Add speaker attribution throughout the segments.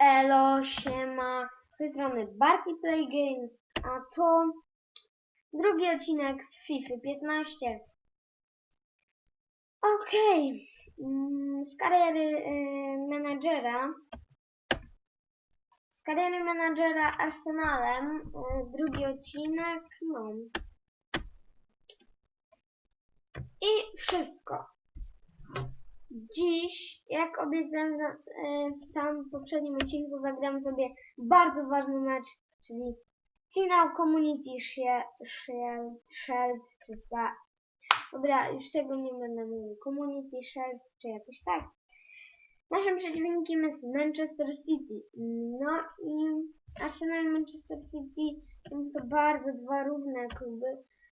Speaker 1: Elo, siema, z tej strony Barty Play Games, a to drugi odcinek z FIFA 15. Okej, mm, z kariery y, menadżera, z kariery menadżera Arsenalem, y, drugi odcinek, no. I wszystko. Dziś, jak obiecałem na- e, w tam poprzednim odcinku, zagram sobie bardzo ważny mecz, czyli finał Community Shie- Shield, Shield czy ta... Dobra, już tego nie będę mówił. Community Shield, czy jakoś tak. Naszym przeciwnikiem jest Manchester City. No i Arsenal i Manchester City są to bardzo dwa równe kluby,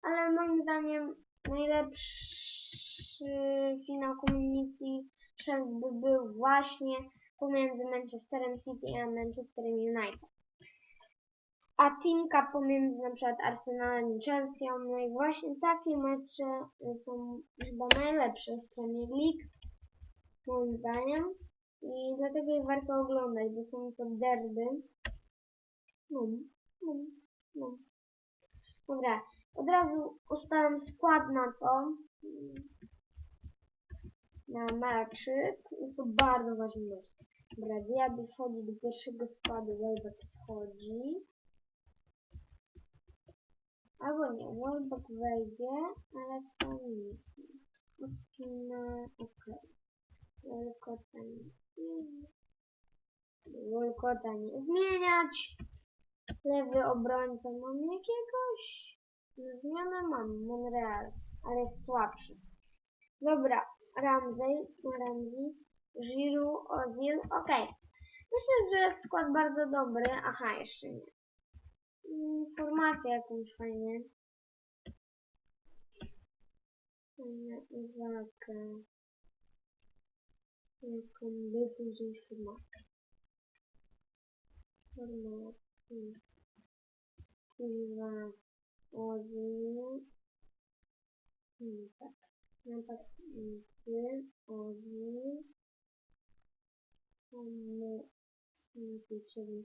Speaker 1: ale moim zdaniem najlepszy finał Community Shield by był właśnie pomiędzy Manchesterem City a Manchesterem United. A teamka pomiędzy na przykład Arsenalem i Chelsea, no i właśnie takie mecze są chyba najlepsze w Premier League, moim zdaniem. I dlatego je warto oglądać, bo są to derby. No, no, no. Dobra, od razu ustalam skład na to. Na meczyk. Jest to bardzo ważny mecz. Dobra, Diaby wchodzi do pierwszego składu, Welbeck schodzi. Albo nie, Welbeck wejdzie, ale to nic. Ospina, okej. Welkota nie zmieniać. Welkota nie zmieniać. Lewy obrońca mam jakiegoś? Zmianę mam Monreal, ale jest słabszy. Dobra, Ramsey, Ramsey, Giroud, Ozil, okej. Myślę, że jest skład bardzo dobry. Aha, jeszcze nie. Informacja jakąś fajnie. Fajna uwaga. Jaką by tu informację. Informacja. Kurwa. Hmm, tak. Napastnicy. Ozil. Pomocnicy, czyli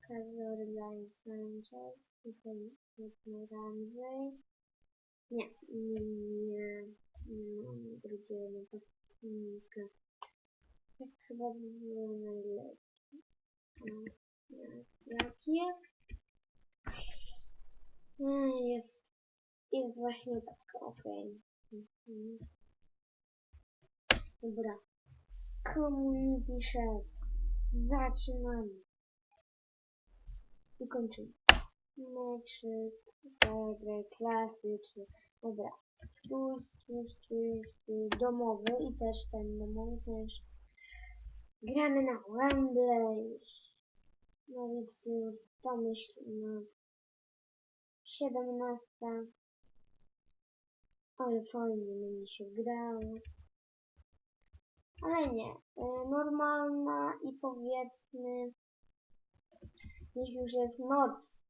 Speaker 1: Cazorla i Sanchez. Tutaj jest Ramsey. Nie, nie, nie. Nie mam drugiego napastnika. Tak chyba by było najlepiej. Jak jest? Mm, Jest, jest właśnie tak, okej. Mhm. Dobra. Community Shield. Zaczynamy. I kończymy. Meczyk, zagraj klasyczny. Dobra. Stój, stój, stój, stój. Domowy i też ten domowy też. Gramy na Wembley. No więc jest pomyślna. 17. Ale fajnie będzie się grało. Ale nie. e, Normalna i powiedzmy, niech już jest noc.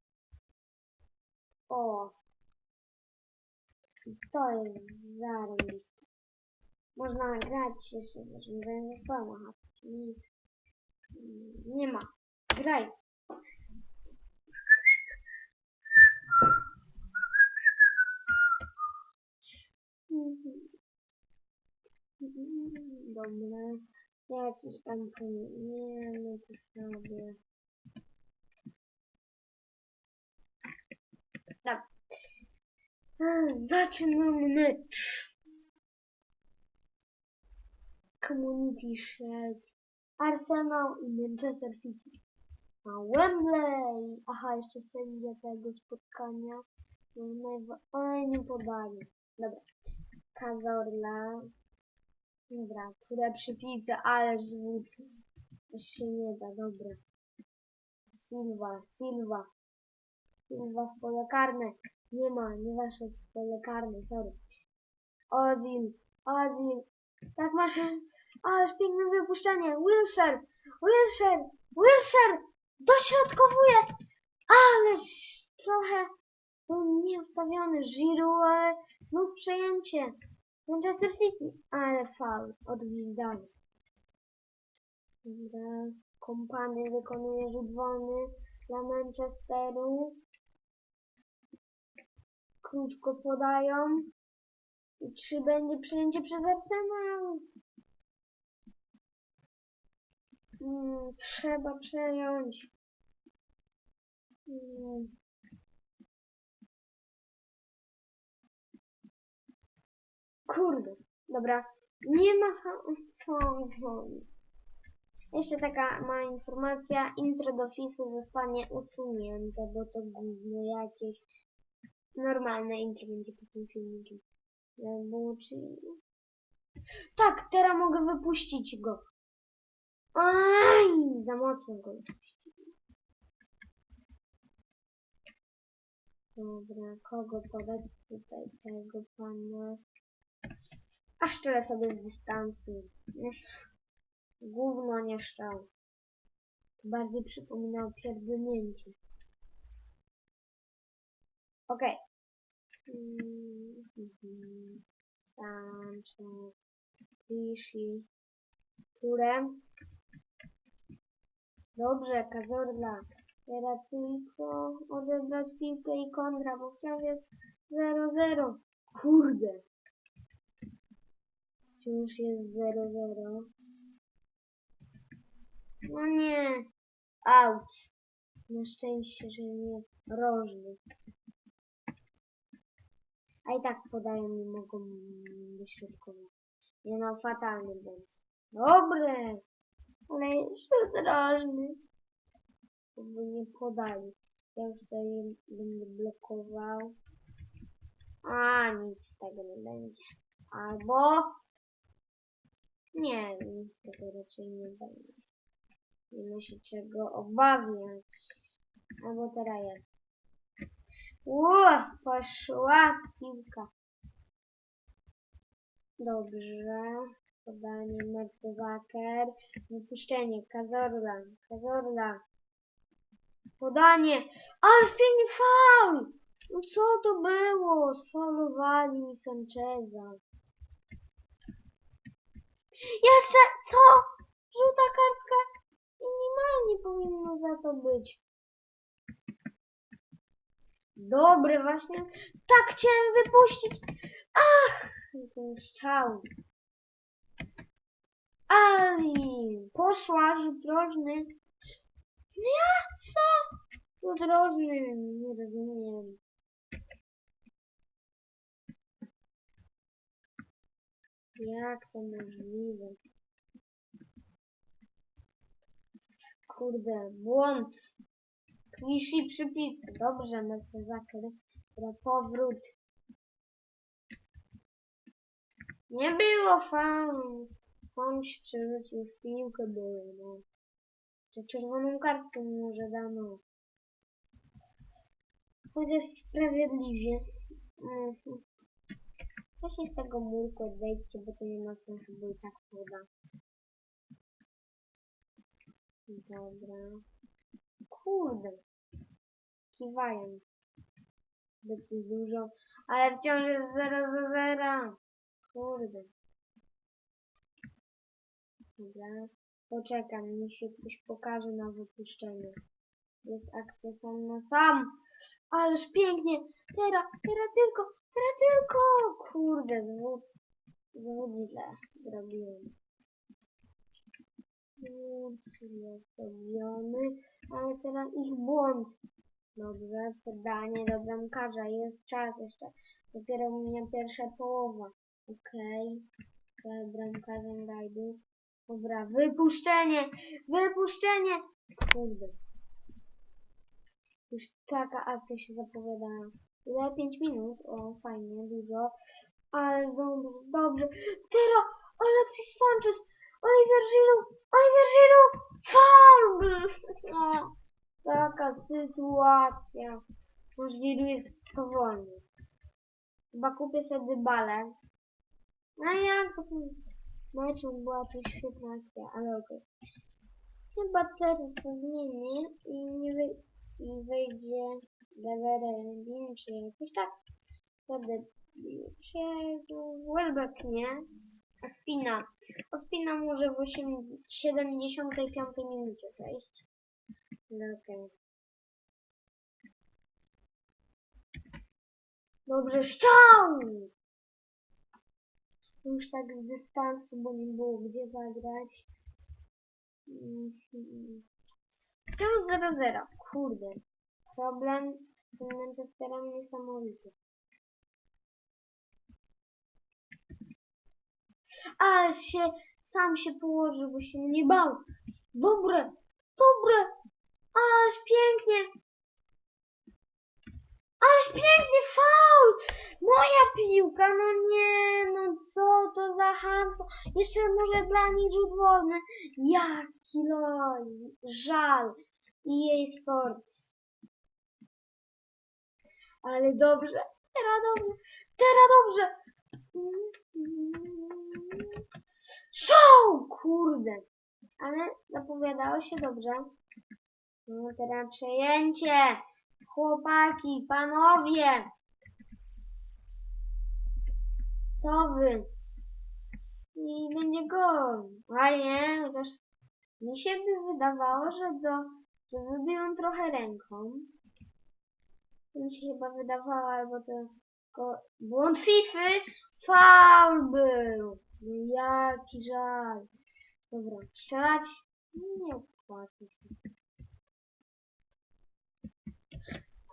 Speaker 1: O. To jest zarąbiste. Można grać jeszcze z zarządzaniem zespołu. Aha, czyli nie ma. Graj. Dobra. Jakiś tam powinienem to sobie. Dobra. Zaczynamy mecz. Community Shield. Arsenal i Manchester City. Na Wembley. Aha, jeszcze sędzia tego spotkania. No, nie podali. Dobra. Kazorla. Dobra, przy piłce, ale zwód. Już się nie da, dobra. Silva, Silva. Silva w pole karne. Nie ma, nie wasze w pole karne, sorry. Ozil, Ozil. Tak masz, ależ piękne wypuszczenie. Wilshire, Wilshire, Wilshire. Dośrodkowuje. Ależ trochę Był nieustawiony Giroud, ale znów przejęcie. Manchester City, ale faul od Gwizdana. Dobra, kompany wykonuje rzut wolny dla Manchesteru. Krótko podają. I czy będzie przejęcie przez Arsenal? Mm, trzeba przejąć. Mm. Kurde, dobra. Nie ma co dzwoni. Jeszcze taka mała informacja. Intro do FIS-u zostanie usunięte, bo to gówno jakieś. Normalne intro będzie po tym filmikiem. Było, czyli... Tak, teraz mogę wypuścić go. Aj, za mocno go wypuściłem. Dobra, kogo podać tutaj tego pana? A szczerze sobie z dystansu. Ech, Gówno nie szczał. Bardziej przypominało pierdolnięcie. Okej. Mm, mhm. Sanchez. Clichy. Turem. Dobrze, Kazorla. Teraz tylko odebrać piłkę i kontra, bo wciąż jest 0-0. Kurde. Wciąż jest 0-0. No nie. Auć. Na szczęście, że nie rożny. A i tak podają mi mogą wyśrodkować. Nie no, fatalny błąd. Dobre. Ale jeszcze rożny. By nie podali. Ja już tutaj będę blokował. A, nic z tego nie będzie. Albo... Nie, nic tego raczej nie będzie. Nie ma się czego obawiać. Albo teraz jest. Ło, poszła piłka. Dobrze. Podanie Mertesaker. Wypuszczenie. Kazorla. Kazorla. Podanie. Ależ piękny faul! No co to było? Sfaulowali mi Sancheza. Jeszcze co? Żółta kartka? Minimalnie powinno za to być. Dobry, właśnie tak chciałem wypuścić. Ach, ten strzał. Ali, poszła rzut rożny. Ja co? Rzut rożny, nie rozumiem. Jak to możliwe? Kurde, błąd. Kliszy przy pizzy. Dobrze, Mertesaker. Dobra, powrót. Nie było faulu. Sam się przerzucił w piłkę, było, no. Czy czerwoną kartkę może dano. Chociaż sprawiedliwie. Właśnie z tego murku odejdźcie, bo to nie ma sensu, bo i tak poda. Dobra. Kurde. Kiwają. Zbyt dużo. Ale wciąż jest 0 do 0. Kurde. Dobra. Poczekam, niech się ktoś pokaże na wypuszczenie. Jest akcja sam na sam. Ależ pięknie. Teraz, teraz tylko, teraz tylko. Kurde, źle zrobiłem. Zwód źle zrobiony. Ale teraz ich błąd. Dobrze, podanie do bramkarza. Jest czas jeszcze. Dopiero minie pierwsza połowa. Okej. Okay. Bramkarzem rajdu. Dobra, wypuszczenie! Wypuszczenie! Kurde. Już taka akcja się zapowiada. Ile? 5 minut? O, fajnie, dużo. Ale dobrze, dobrze. Teraz Alexis Sanchez! Oliver Giroud! Oliver Giroud! Faul! No, taka sytuacja. Giroud jest powolny. Chyba kupię sobie Dybalę. A jak to meczu była to świetna ale okej. Chyba teraz zmienię i, nie wej- i wejdzie Deveredin, czy jakoś tak. Wtedy się Welbeck, nie? Ospina. Ospina może w 8, 75 minucie wejść. No okej. Dobrze, szczał! Już tak z dystansu, bo nie było gdzie zagrać. Mhm. Chciał 0-0. Kurde. Problem z tym Manchesterem niesamowity. Ale się sam się położył, bo się nie bał. Dobre, dobre, ależ pięknie. Ależ pięknie, faul! Moja piłka, no nie, no co to za hamstwo. Jeszcze może dla nich rzut wolny. Jaki lol, żal. EA Sports. Ale dobrze, teraz dobrze, teraz dobrze. Show! Kurde. Ale zapowiadało się dobrze. No teraz przejęcie. Chłopaki, panowie. Co wy? I będzie gol. A nie, chociaż mi się by wydawało, że do, że wybiłem trochę ręką. Mi się chyba wydawało, albo to tylko błąd Fify. Faul był. Jaki żal. Dobra, strzelać? Nie płaci się.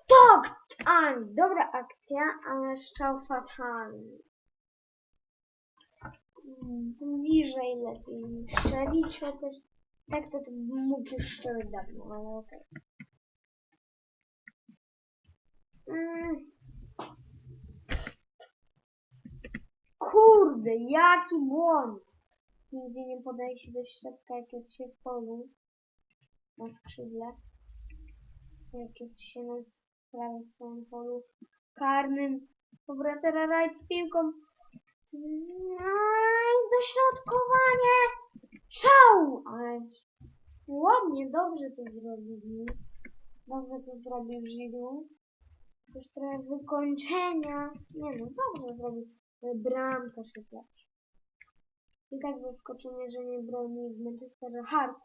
Speaker 1: Tak! A, dobra akcja, ale strzał fatalny. Bliżej lepiej strzelić, chociaż tak to, to mógł już strzelić dawno, ale okej. Mm. Kurde, jaki błąd! Nigdy nie podaje się do środka, jak jest się w polu. Na skrzydle. Jak jest się na prawym swoim polu karnym. Dobra, teraz rajd z piłką. Aj, dośrodkowanie! Strzał! Ale ładnie, dobrze to zrobili. Dobrze to zrobił Żydu. Już trochę wykończenia. Nie no, dobrze zrobił. Ale Bramkarz jest lepszy. I tak zaskoczenie, że nie broni w Manchesterze Hart.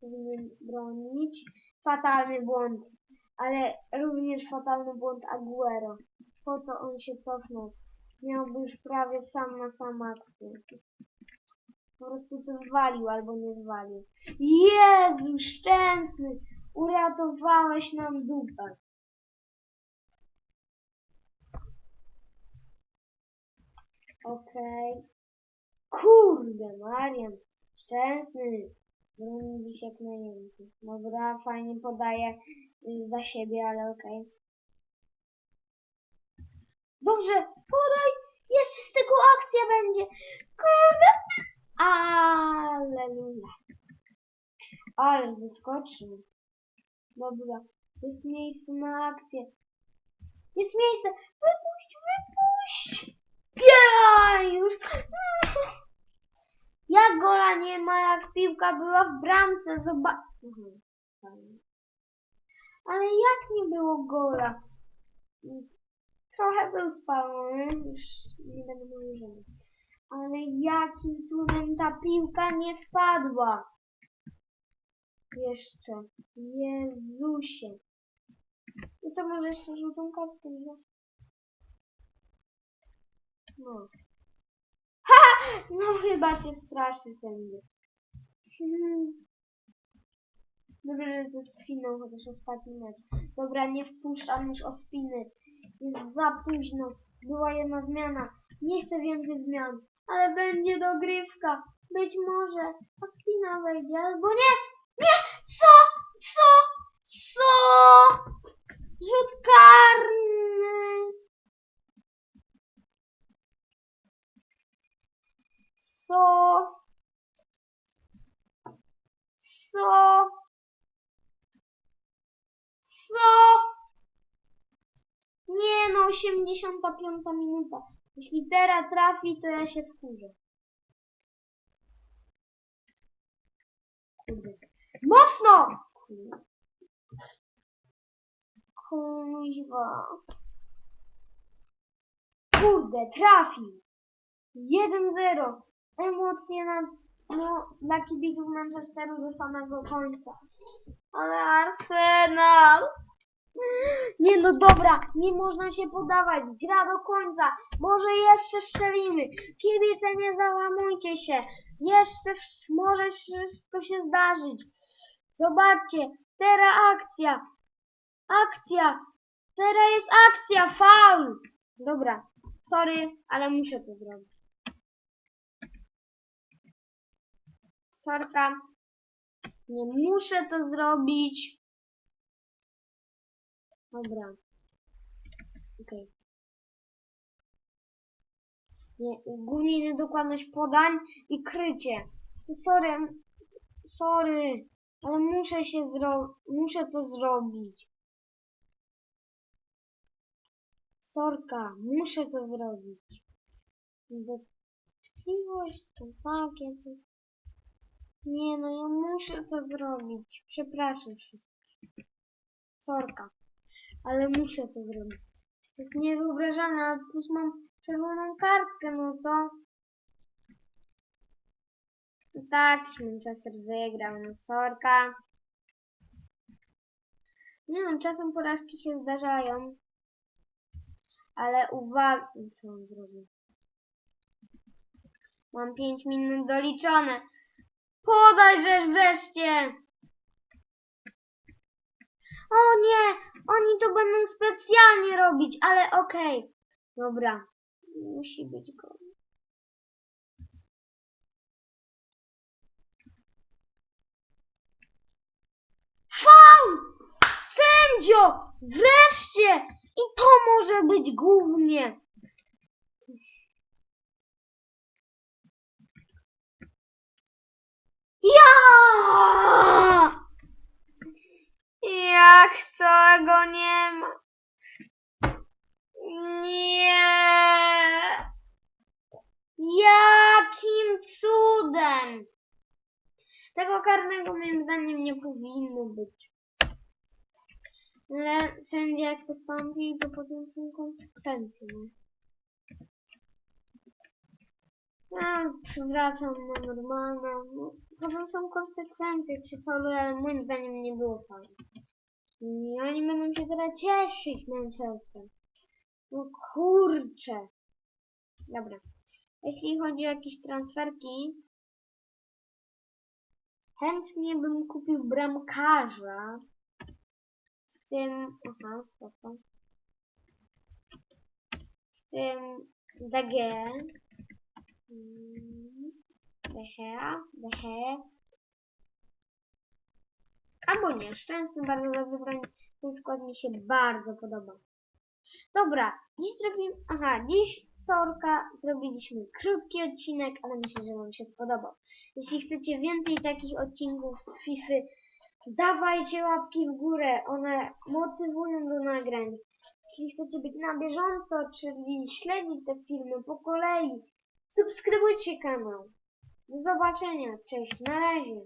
Speaker 1: Powinien bronić. Fatalny błąd. Ale również fatalny błąd Aguero. Po co on się cofnął? Miałby już prawie sam na sam akcję. Po prostu to zwalił albo nie zwalił. Jezu, szczęsny! Uratowałeś nam dupę. Okej. Kurde, Marian. Szczęsny. Broni dziś jak najęty. Dobra, fajnie podaje y, za siebie, ale okej. Dobrze, podaj! Jeszcze z tego akcja będzie! Kurde! Aleluja. Ale wyskoczył. Dobra, jest miejsce na akcję. Jest miejsce! Wypuść, Ja już! Jak gola nie ma, jak piłka była w bramce, zobacz. Ale jak nie było gola? Trochę był spalony, już nie będę mówił, że. Ale jakim cudem ta piłka nie wpadła? Jeszcze. Jezusie. I co, może jeszcze żółtą kartkę? No. Ha! No chyba cię straszy sędzia. Hmm. Dobrze, że to finał, chociaż ostatni mecz. Dobra, nie wpuszczam już o spiny. Jest za późno. Była jedna zmiana. Nie chcę więcej zmian. Ale będzie dogrywka. Być może a spina wejdzie, albo nie. Nie! Co? Co? Co? Rzut karny. 85 minuta. Jeśli teraz trafi, to ja się wkurzę. Mocno! Kuźwa. Kurde, trafił. 1-0. Emocje na, no, dla kibiców Manchesteru do samego końca. Ale Arsenal. Nie no dobra, nie można się podawać. Gra do końca. Może jeszcze strzelimy. Kibice nie załamujcie się. Jeszcze może wszystko się zdarzyć. Zobaczcie, teraz akcja. Akcja. Teraz jest akcja, faul. Dobra, sorry, ale muszę to zrobić. Sorka. Nie muszę to zrobić. Dobra. Okej. Nie, głównie niedokładność podań i krycie. Sorry, sorry, ale muszę się zro... muszę to zrobić. Sorka, muszę to zrobić. Dotkliwość to takie. To... Nie no, ja muszę to zrobić. Przepraszam wszystkich. Sorka, ale muszę to zrobić. To jest niewyobrażalne, a plus mam czerwoną kartkę, no to... No tak, Manchester wygrał, no sorka. Nie no, czasem porażki się zdarzają. Ale uwaga, co on zrobił? Mam 5 minut doliczone. Podaj żeż wreszcie! O nie! Oni to będą specjalnie robić, ale okej. Dobra. Musi być go. Sędzio! Wreszcie! I to może być głównie. Ja! Jak to go nie ma? Nie! Jakim cudem? Tego karnego moim zdaniem nie powinno być. Ale sędzia jak postąpi, to potem są konsekwencje. Ja przywracam na normalną. Potem są konsekwencje, czy to, moim zdaniem nie było fajne. I oni będą się teraz cieszyć, Manchester. No kurczę. Dobra. Jeśli chodzi o jakieś transferki, chętnie bym kupił bramkarza. W tym... Aha, spoko. W tym DG. Mm, Dechea, Dechea. Albo nie, szczęsny, bardzo dobry broń. Ten skład mi się bardzo podoba. Dobra, dziś zrobimy... Aha, dziś Sorka zrobiliśmy krótki odcinek, ale myślę, że Wam się spodobał. Jeśli chcecie więcej takich odcinków z FIFA, dawajcie łapki w górę, one motywują do nagrań. Jeśli chcecie być na bieżąco, czyli śledzić te filmy po kolei, subskrybujcie kanał. Do zobaczenia, cześć, na razie.